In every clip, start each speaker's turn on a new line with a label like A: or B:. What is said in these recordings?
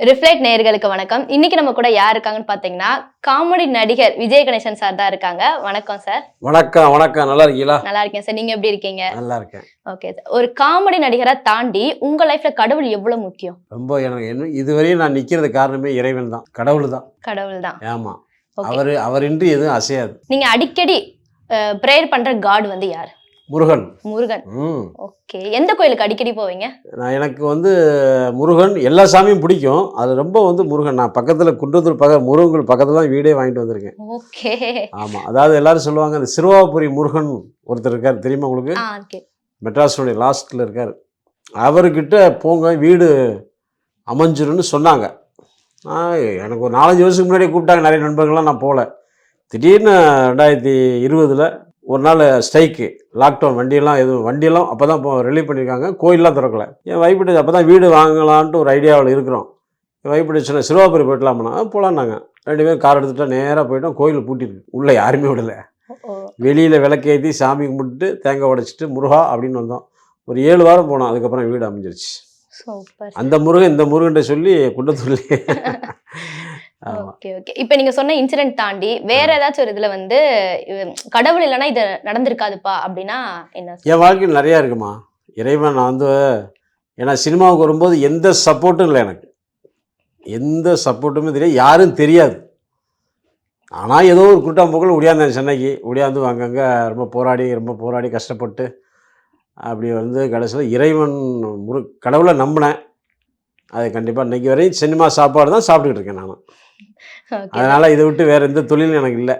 A: Reflect நேயர்களுக்கு வணக்கம். இன்னைக்கு நம்ம கூட யார் இருக்காங்கன்னு பாத்தீங்கன்னா காமெடி நடிகர் விஜய் கணேசன் சார் தான் இருக்காங்க. வணக்கம் சார்
B: வணக்கம் வணக்கம். நல்லா இருக்கீங்களா?
A: நல்லா இருக்கேன் சார் நீங்க எப்படி இருக்கீங்க?
B: நல்லா இருக்கேன்.
A: ஓகே சார் ஒரு காமெடி நடிகரை தாண்டி உங்க லைஃப்ல கடவுள் எவ்வளவு முக்கியம்?
B: ரொம்ப எனக்கு என்ன இதுவரையும் நான் நிற்கிறது காரணமே இறைவன் தான். கடவுள் தான்.
A: கடவுள் தான்.
B: ஆமாம்
A: ஓகே
B: அவர் அவரின்றி எதுவும் அசையாது.
A: நீங்க அடிக்கடி ப்ரேயர் பண்ற காட் வந்து யார்?
B: முருகன்.
A: முருகன். ஓகே. எந்த கோயிலுக்கு அடிக்கடி போவீங்க?
B: நான் எனக்கு வந்து முருகன் எல்லா சாமியும் பிடிக்கும். அது ரொம்ப வந்து முருகன். நான் பக்கத்தில் குன்றத்தூர் பக்க முருகன் பக்கத்தில் தான் வீடே வாங்கிட்டு வந்திருக்கேன்.
A: ஓகே.
B: ஆமாம் அதாவது எல்லாரும் சொல்லுவாங்க இந்த சிறுவாபுரி முருகன் ஒருத்தர் இருக்கார். தெரியுமா உங்களுக்கு? மெட்ராஸுடைய லாஸ்ட்டில் இருக்கார். அவர்கிட்ட போங்க வீடு அமைஞ்சிரும்னு சொன்னாங்க. எனக்கு ஒரு நாலஞ்சு வருஷத்துக்கு முன்னாடி கூப்பிட்டாங்க. நிறைய நண்பர்கள்லாம் நான் போகல. திடீர்னு ரெண்டாயிரத்தி இருபதில் ஒரு நாள் ஸ்ட்ரைக்கு லாக்டவுன் வண்டியெல்லாம் எதுவும் வண்டியெல்லாம் அப்போ தான் ரிலீவ் பண்ணியிருக்காங்க கோயிலெலாம் திறக்கல. என் வைப்பிட்டு அப்போ தான் வீடு வாங்கலான்ட்டு ஒரு ஐடியாவில் இருக்கிறோம். என் வைப்பிட்டு சொன்ன சிறுவாபுரி போயிடலாமண்ணா போகலான்னாங்க ரெண்டு பேரும் கார் எடுத்துகிட்டா நேராக போயிட்டோம் கோயில் பூட்டிருக்கு உள்ளே யாருமே விடலை. வெளியில் விளக்கேற்றி சாமி கும்பிட்டு தேங்காய் உடைச்சிட்டு முருகா அப்படின்னு வந்தோம். ஒரு ஏழு வாரம் போனோம் அதுக்கப்புறம் வீடு அமைஞ்சிருச்சு. அந்த முருகன் இந்த முருகன்ட்ட சொல்லி ஆமாம்
A: ஓகே ஓகே. இப்போ நீங்க சொன்ன இன்சிடென்ட் தாண்டி வேற ஏதாச்சும் ஒரு இதுல வந்து கடவுள் இல்லைன்னா இது நடந்திருக்காதுப்பா அப்படின்னா என்ன
B: என் வாழ்க்கையில் நிறையா இருக்குமா? இறைவன் நான் வந்து ஏன்னா சினிமாவுக்கு வரும்போது எந்த சப்போர்ட்டும் இல்லை எனக்கு. எந்த சப்போர்ட்டுமே தெரியாது. யாரும் தெரியாது. ஆனால் ஏதோ ஒரு கூட்டாம்போக்கில் ஒடியாந்தேன் சென்னைக்கு. ஒடியாந்து அங்கங்கே ரொம்ப போராடி ரொம்ப போராடி கஷ்டப்பட்டு அப்படி வந்து கடைசியில் இறைவன் முரு கடவுளை நம்பினேன். அது கண்டிப்பாக இன்றைக்கி வரையும் சினிமா சாப்பாடு தான் சாப்பிட்டுக்கிட்டு இருக்கேன் நான். அதனால் இதை விட்டு வேறு எந்த தொழிலும் எனக்கு இல்லை.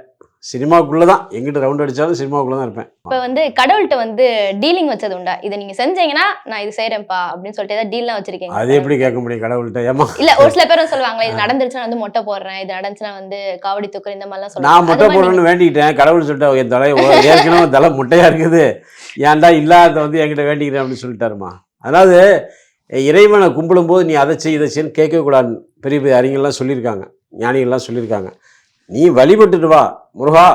B: சினிமாவுக்குள்ளே தான். எங்கிட்ட ரவுண்ட் அடித்தாலும் சினிமாவுக்குள்ளே தான் இருப்பேன்.
A: இப்போ வந்து கடவுள்கிட்ட வந்து டீலிங் வச்சது உண்டா? இதை நீங்க செஞ்சீங்கன்னா நான் இது செய்யறேன்ப்பா அப்படின்னு சொல்லிட்டு ஏதாவது டீல்லாம் வச்சிருக்கீங்க
B: அது எப்படி கேட்க முடியும் கடவுள்கிட்ட? ஏமா
A: இல்ல ஒரு சில பேரும் சொல்லுவாங்களே இது நடந்துருச்சுன்னா வந்து மொட்டை போடுறேன். இது நடந்துச்சுன்னா வந்து காவடி தூக்குறேன். இந்த மாதிரிலாம்
B: நான் மொட்டை
A: சொல்லுவாங்க
B: போடணும்னு வேண்டிக்கிட்டேன். கடவுள் சொல்லிட்டு என் தலை ஏற்கனவே தலை முட்டையாக இருக்குது. ஏன்டா இல்லாத வந்து என்கிட்ட வேண்டிக்கிறேன் அப்படின்னு சொல்லிட்டாருமா அதாவது இறைவனை கும்பிடும்போது நீ அதை செய் இதை செய்யன்னு கேட்கவே கூடாது. பெரிய பெரிய அறிஞர்லாம் சொல்லியிருக்காங்க ஞானிகள்லாம் சொல்லியிருக்காங்க. நீ வழிபட்டுட்டு வா முருகா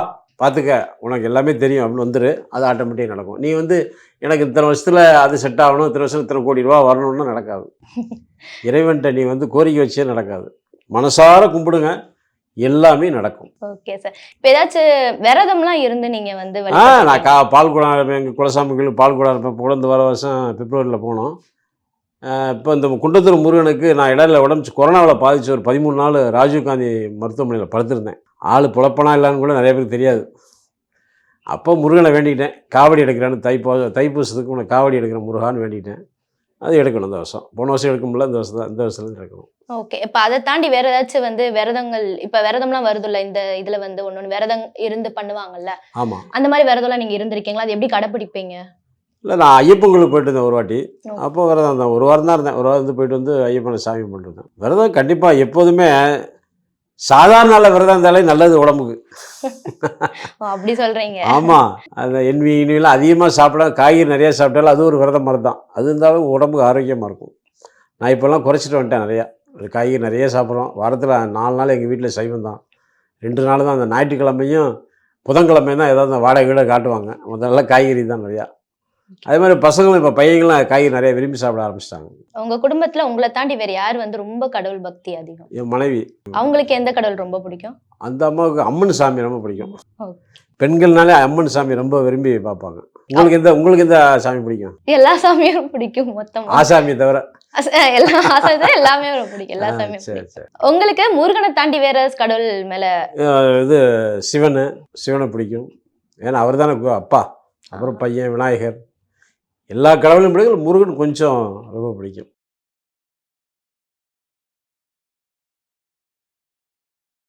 B: பார்த்துக்க உனக்கு எல்லாமே தெரியும் அப்படின்னு வந்துரு அது ஆட்டோமேட்டிக்காக நடக்கும். நீ வந்து எனக்கு இத்தனை வருஷத்தில் அது செட் ஆகணும் இத்தனை வருஷம் இத்தனை கோடி ரூபா வரணும்னா நடக்காது. இறைவன்கிட்ட நீ வந்து கோரிக்கை வச்சே நடக்காது. மனசார கும்பிடுங்க எல்லாமே நடக்கும்.
A: ஓகே சார் இப்போ ஏதாச்சும் விரதம்லாம் இருந்து நீங்க வந்து
B: ஆ? நான் கா பால் குடம் இருப்பேன் எங்கள் குலசாமி கோயில் பால் குடம் இருப்பேன் இந்த வர வருஷம் பிப்ரவரியில் போனோம். இப்போ இந்த குண்டத்தூர் முருகனுக்கு நான் இடையில உடம்பு கொரோனாவில் பாதிச்சு ஒரு பதிமூணு நாள் ராஜீவ்காந்தி மருத்துவமனையில் படுத்திருந்தேன். ஆள் புழப்பனா இல்லைன்னு கூட நிறைய பேருக்கு தெரியாது. அப்போ முருகனை வேண்டிக்கிட்டேன். காவடி எடுக்கிறேன்னு தைப்பூ தைப்பூசத்துக்கு உனக்கு காவடி எடுக்கிற முருகான்னு வேண்டிக்கிட்டேன். அது எடுக்கணும் இந்த வருஷம். போன வருஷம் எடுக்க முடியல இந்த வருஷம் தான் இந்த வருஷத்துலேருந்து எடுக்கணும்.
A: ஓகே. இப்போ அதை தாண்டி வேற ஏதாச்சும் வந்து விரதங்கள் இப்போ விரதம்லாம் வருதுல்ல இந்த இதுல வந்து ஒன்னொன்னு விரதம் இருந்து பண்ணுவாங்கல்ல.
B: ஆமாம்
A: அந்த மாதிரி விரதம்லாம் நீங்க இருந்திருக்கீங்களா? அது எப்படி கடைப்பிடிப்பீங்க?
B: இல்லை நான் ஐயப்பன் கோயிலுக்கு போயிட்டு இருந்தேன் ஒரு வாட்டி. அப்போ விரதம் இருந்தேன் ஒரு வாரம் தான் இருந்தேன். ஒரு வாரம் போயிட்டு வந்து ஐயப்பனை சாமி பண்ணிருந்தேன் விரதம் கண்டிப்பாக எப்போதுமே சாதாரண நாளில் விரதம் இருந்தாலே நல்லது உடம்புக்கு.
A: அப்படி சொல்றீங்க.
B: ஆமாம் அந்த என்வி இனிவெல்லாம் அதிகமாக சாப்பிட காய்கறி நிறையா சாப்பிட்டாலும் அது ஒரு விரதம் மாதிரி தான். அது இருந்தாலும் உடம்புக்கு ஆரோக்கியமாக இருக்கும். நான் இப்போல்லாம் குறைச்சிட்டு வந்துட்டேன் நிறையா. காய்கறி நிறைய சாப்பிட்றோம். வாரத்தில் நாலு நாள் எங்கள் வீட்டில் சைவம் தான். ரெண்டு நாள் தான் அந்த ஞாயிற்றுக்கிழமையும் புதன்கிழமையும் தான் ஏதாவது வாடகை வீடை காட்டுவாங்க. முதல்ல காய்கறி தான் நிறையா. அதே மாதிரி பசங்களும் இப்போ பையங்களாம் காய்கறி நிறைய விரும்பி சாப்பிட ஆரம்பிச்சிட்டாங்க.
A: உங்க குடும்பத்துல உங்களை தாண்டி வேற யார் வந்து ரொம்ப கடவுள் பக்தி அதிகம்?
B: என் மனைவி.
A: அவங்களுக்கு எந்த கடவுள் ரொம்ப பிடிக்கும்?
B: அந்த அம்மாவுக்கு அம்மன் சாமி ரொம்ப பிடிக்கும். பெண்கள்னாலே அம்மன் சாமி ரொம்ப விரும்பி பார்ப்பாங்க. உங்களுக்கு எந்த உங்களுக்கு எந்த சாமி பிடிக்கும்?
A: எல்லா சாமியும் பிடிக்கும் மொத்தமா.
B: ஆசாமியை தவிர.
A: எல்லா ஆசை எல்லாமே பிடிக்கும். எல்லா சாமியும்
B: சரி
A: பிடிக்கும்.
B: சரி.
A: உங்களுக்கு முருகனை தாண்டி வேற கடவுள் மேல?
B: இது சிவனு சிவனை பிடிக்கும். ஏன்னா அவர் தானே அப்பா. அப்புறம் பையன் விநாயகர். எல்லா கடவுளையும் பிடிக்கும் முருகன் கொஞ்சம் ரொம்ப பிடிக்கும்.